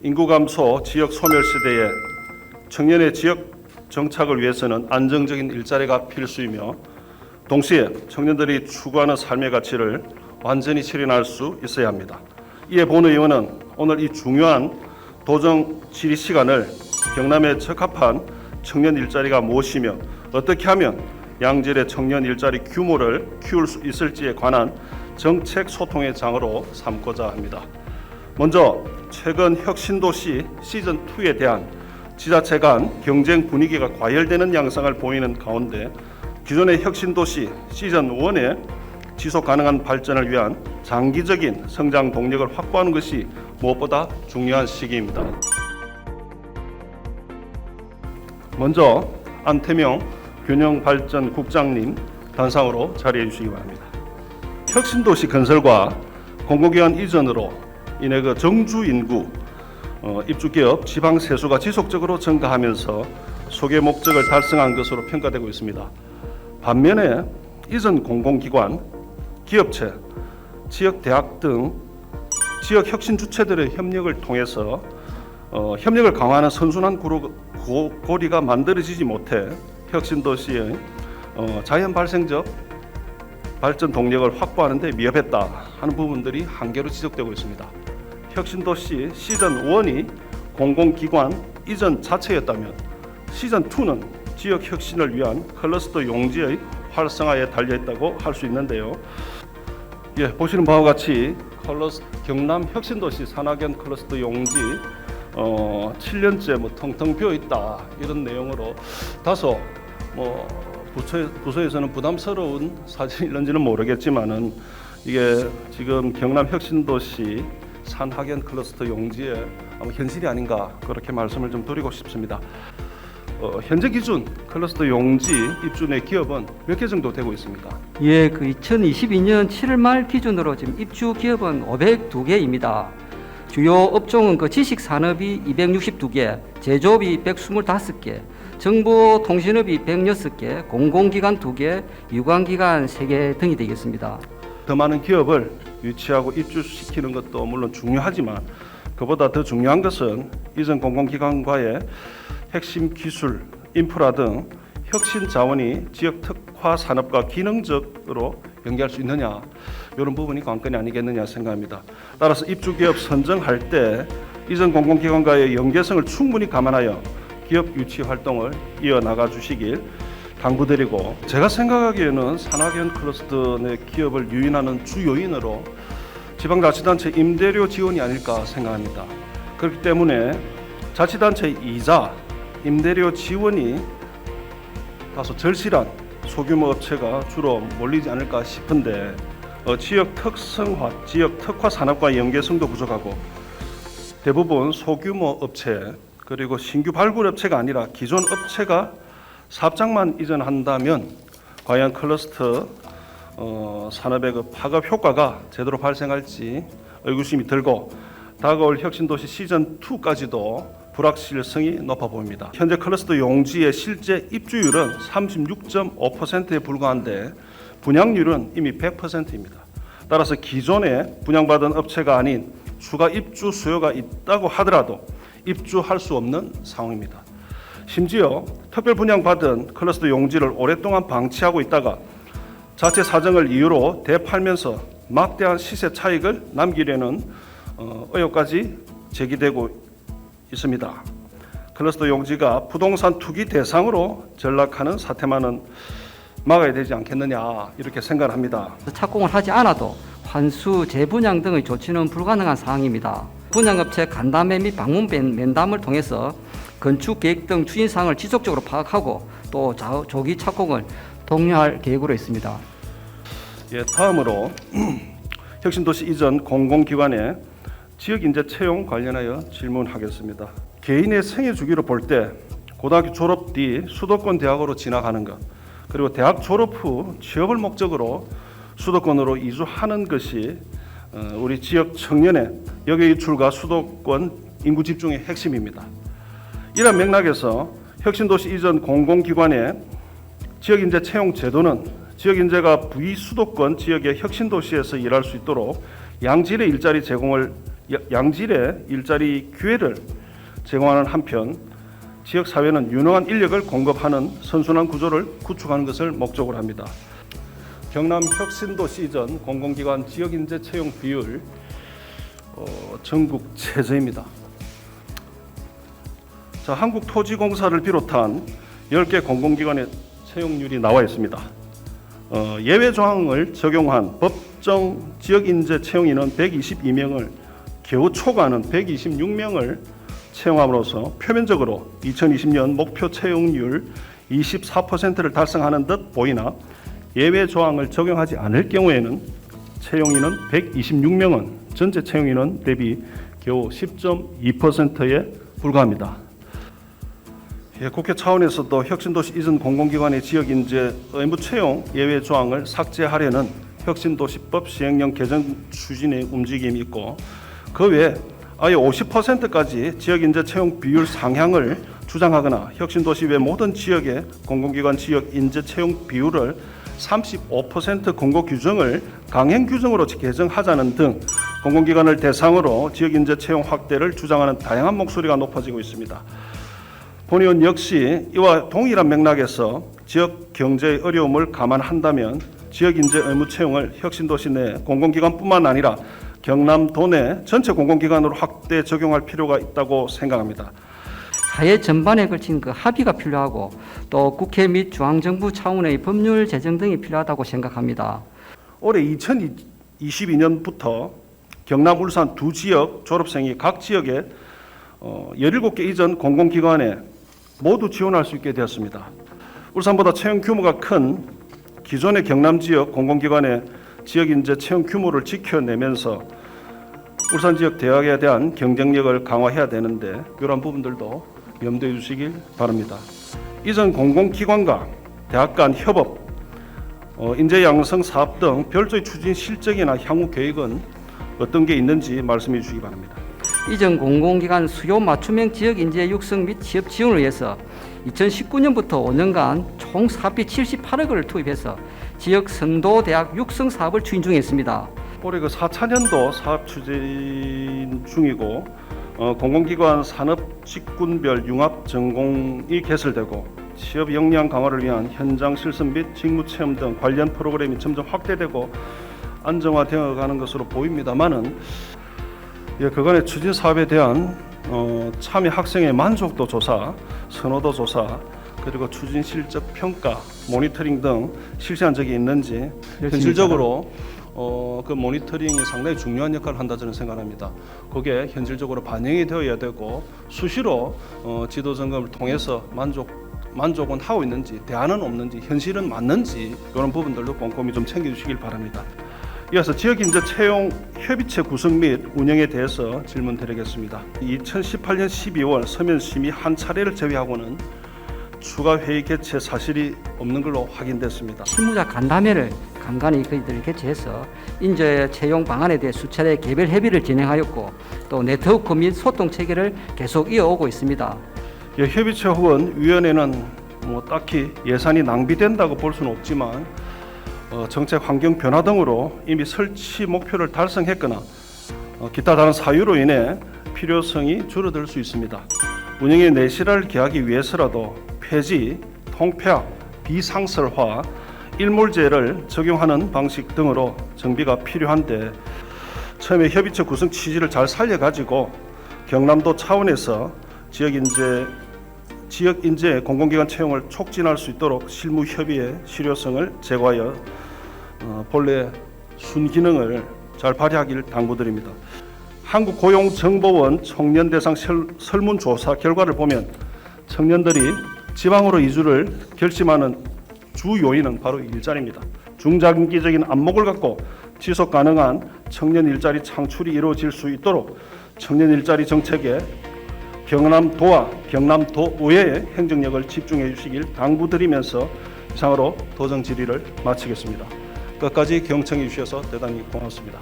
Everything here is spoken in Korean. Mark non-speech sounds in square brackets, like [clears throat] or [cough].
인구 감소, 지역 소멸 시대에 청년의 지역 정착을 위해서는 안정적인 일자리가 필수이며 동시에 청년들이 추구하는 삶의 가치를 완전히 실현할 수 있어야 합니다. 이에 본 의원은 오늘 이 중요한 도정 질의 시간을 경남에 적합한 청년 일자리가 무엇이며 어떻게 하면 양질의 청년 일자리 규모를 키울 수 있을지에 관한 정책 소통의 장으로 삼고자 합니다. 먼저 최근 혁신도시 시즌 2에 대한 지자체 간 경쟁 분위기가 과열되는 양상을 보이는 가운데 기존의 혁신도시 시즌 1의 지속 가능한 발전을 위한 장기적인 성장 동력을 확보하는 것이 무엇보다 중요한 시기입니다. 먼저 안태명 균형발전국장님 단상으로 자리해 주시기 바랍니다. 혁신도시 건설과 공공기관 이전으로 인해 그 정주 인구, 어, 입주 기업, 지방 세수가 지속적으로 증가하면서 소개 목적을 달성한 것으로 평가되고 있습니다. 반면에 이전 공공기관, 기업체, 지역 대학 등 지역 혁신 주체들의 협력을 통해서 어, 협력을 강화하는 선순환 구로, 고, 고리가 만들어지지 못해 혁신 도시의 어, 자연 발생적 발전 동력을 확보하는 데 미흡했다 하는 부분들이 한계로 지적되고 있습니다. 혁신도시 시즌 1이 공공기관 이전 자체였다면 시즌 2는 지역 혁신을 위한 클러스터 용지의 활성화에 달려 있다고 할 수 있는데요. 예, 보시는 바와 같이 클러스 경남 혁신도시 산하견 클러스터 용지 어, 7년째 뭐 텅텅 비어 있다 이런 내용으로 다소 뭐 부처, 부서에서는 부담스러운 사실인지는 모르겠지만은 이게 지금 경남 혁신도시 산학연 클러스터 용지의 아마 현실이 아닌가 그렇게 말씀을 좀 드리고 싶습니다. 어, 현재 기준 클러스터 용지 입주 내 기업은 몇 개 정도 되고 있습니까? 예, 그 2022년 7월 말 기준으로 지금 입주 기업은 502개입니다. 주요 업종은 그 지식 산업이 262개, 제조업이 125개, 정보 통신업이 106개, 공공기관 2개, 유관기관 3개 등이 되겠습니다. 더 많은 기업을 유치하고 입주시키는 것도 물론 중요하지만 그보다 더 중요한 것은 이전 공공기관과의 핵심 기술, 인프라 등 혁신 자원이 지역 특화 산업과 기능적으로 연계할 수 있느냐 이런 부분이 관건이 아니겠느냐 생각합니다. 따라서 입주 기업 선정할 때 이전 공공기관과의 연계성을 충분히 감안하여 기업 유치 활동을 이어 나가 주시길 당부드리고 제가 생각하기에는 산학연 클러스터 내 기업을 유인하는 주 요인으로 지방자치단체 임대료 지원이 아닐까 생각합니다. 그렇기 때문에 자치단체 이자 임대료 지원이 다소 절실한 소규모 업체가 주로 몰리지 않을까 싶은데 어, 지역 특성화, 지역 특화 산업과 연계성도 부족하고 대부분 소규모 업체 그리고 신규 발굴 업체가 아니라 기존 업체가 사업장만 이전한다면 과연 클러스터 어, 산업의 그 파급 효과가 제대로 발생할지 의구심이 들고 다가올 혁신도시 시즌 2까지도 불확실성이 높아 보입니다. 현재 클러스터 용지의 실제 입주율은 36.5%에 불과한데 분양률은 이미 100%입니다. 따라서 기존에 분양받은 업체가 아닌 추가 입주 수요가 있다고 하더라도 입주할 수 없는 상황입니다. 심지어 특별 분양받은 클러스터 용지를 오랫동안 방치하고 있다가 자체 사정을 이유로 되팔면서 막대한 시세 차익을 남기려는 어, 의혹까지 제기되고 있습니다. 클러스터 용지가 부동산 투기 대상으로 전락하는 사태만은 막아야 되지 않겠느냐 이렇게 생각합니다. 착공을 하지 않아도 환수, 재분양 등의 조치는 불가능한 사항입니다. 분양업체 간담회 및 방문 면- 면담을 통해서 건축 계획 등 추진 사항을 지속적으로 파악하고 또 자- 조기 착공을 독려할 계획으로 있습니다. 예, 다음으로 [clears throat] 혁신도시 이전 공공기관의 지역 인재 채용 관련하여 질문하겠습니다. 개인의 생애 주기로 볼 때 고등학교 졸업 뒤 수도권 대학으로 진학하는 것, 그리고 대학 졸업 후 취업을 목적으로 수도권으로 이주하는 것이 어, 우리 지역 청년의 역의 유출과 수도권 인구 집중의 핵심입니다. 이런 맥락에서 혁신도시 이전 공공기관의 지역 인재 채용 제도는 지역 인재가 부의수도권 지역의 혁신 도시에서 일할 수 있도록 양질의 일자리 제공을 야- 양질의 일자리 기회를 제공하는 한편 지역 사회는 유능한 인력을 공급하는 선순환 구조를 구축하는 것을 목적으로 합니다. 경남 혁신도시 이전 공공기관 지역 인재 채용 비율 어, 전국 최저입니다. 자, 한국토지공사를 비롯한 10개 공공기관의 채용률이 나와 있습니다. 어, 예외 조항을 적용한 법정 지역 인재 채용인은 122명을 겨우 초과하는 126명을 채용함으로써 표면적으로 2020년 목표 채용률 24%를 달성하는 듯 보이나 예외 조항을 적용하지 않을 경우에는 채용인은 126명은 전체 채용인원 대비 겨우 10.2%에 불과합니다. 예, 국회 차원에서도 혁신도시 이전 공공기관의 지역 인재 의무 채용 예외 조항을 삭제하려는 혁신도시법 시행령 개정 추진의 움직임이 있고 그 외에 아예 50%까지 지역 인재 채용 비율 상향을 주장하거나 혁신도시 외 모든 지역의 공공기관 지역 인재 채용 비율을 35% 공고 규정을 강행 규정으로 개정하자는 등 공공기관을 대상으로 지역 인재 채용 확대를 주장하는 다양한 목소리가 높아지고 있습니다. 본 의원 역시 이와 동일한 맥락에서 지역 경제의 어려움을 감안한다면 지역 인재 의무 채용을 혁신도시 내 공공기관뿐만 아니라 경남 도 내 전체 공공기관으로 확대 적용할 필요가 있다고 생각합니다. 사회 전반에 걸친 그 합의가 필요하고 또 국회 및 중앙정부 차원의 법률 제정 등이 필요하다고 생각합니다. 올해 2022년부터 경남, 울산 두 지역 졸업생이 각 지역에 어, 17개 이전 공공기관에 모두 지원할 수 있게 되었습니다. 울산보다 채용 규모가 큰 기존의 경남 지역 공공기관의 지역 인재 채용 규모를 지켜내면서 울산 지역 대학에 대한 경쟁력을 강화해야 되는데 이런 부분들도 염두해 주시길 바랍니다. 이전 공공기관과 대학 간 협업, 어, 인재 양성 사업 등 별도의 추진 실적이나 향후 계획은 어떤 게 있는지 말씀해 주시기 바랍니다. 이전 공공기관 수요 맞춤형 지역 인재 육성 및 취업 지원을 위해서 2019년부터 5년간 총 사업비 78억을 투입해서 지역 선도 대학 육성 사업을 추진 중에 있습니다. 올해 그 4차년도 사업 추진 중이고 어, 공공기관 산업 직군별 융합 전공이 개설되고 취업 역량 강화를 위한 현장 실습 및 직무 체험 등 관련 프로그램이 점점 확대되고 안정화되어 가는 것으로 보입니다만은 예, 그간의 추진 사업에 대한 어, 참여 학생의 만족도 조사, 선호도 조사, 그리고 추진 실적 평가, 모니터링 등 실시한 적이 있는지 현실적으로 어, 그 모니터링이 상당히 중요한 역할을 한다 저는 생각합니다. 그게 현실적으로 반영이 되어야 되고 수시로 어, 지도 점검을 통해서 만족 만족은 하고 있는지 대안은 없는지 현실은 맞는지 이런 부분들도 꼼꼼히 좀 챙겨주시길 바랍니다. 이어서 지역 인재 채용 협의체 구성 및 운영에 대해서 질문드리겠습니다. 2018년 12월 서면 심의 한 차례를 제외하고는 추가 회의 개최 사실이 없는 걸로 확인됐습니다. 실무자 간담회를 간간히 그들이 개최해서 인재 채용 방안에 대해 수차례 개별 협의를 진행하였고 또 네트워크 및 소통 체계를 계속 이어오고 있습니다. 예, 협의체 혹은 위원회는 뭐 딱히 예산이 낭비된다고 볼 수는 없지만 어, 정책 환경 변화 등으로 이미 설치 목표를 달성했거나 어, 기타 다른 사유로 인해 필요성이 줄어들 수 있습니다. 운영에 내실을 기하기 위해서라도 폐지, 통폐합, 비상설화, 일몰제를 적용하는 방식 등으로 정비가 필요한데 처음에 협의체 구성 취지를 잘 살려가지고 경남도 차원에서 지역 인재 지역 인재 공공기관 채용을 촉진할 수 있도록 실무 협의의 실효성을 제고하여 어, 본래 순기능을 잘 발휘하기를 당부드립니다. 한국고용정보원 청년 대상 설- 설문조사 결과를 보면 청년들이 지방으로 이주를 결심하는 주 요인은 바로 일자리입니다. 중장기적인 안목을 갖고 지속 가능한 청년 일자리 창출이 이루어질 수 있도록 청년 일자리 정책에 경남도와 경남도 의회의 행정력을 집중해 주시길 당부드리면서 이상으로 도정 질의를 마치겠습니다. 끝까지 경청해 주셔서 대단히 고맙습니다.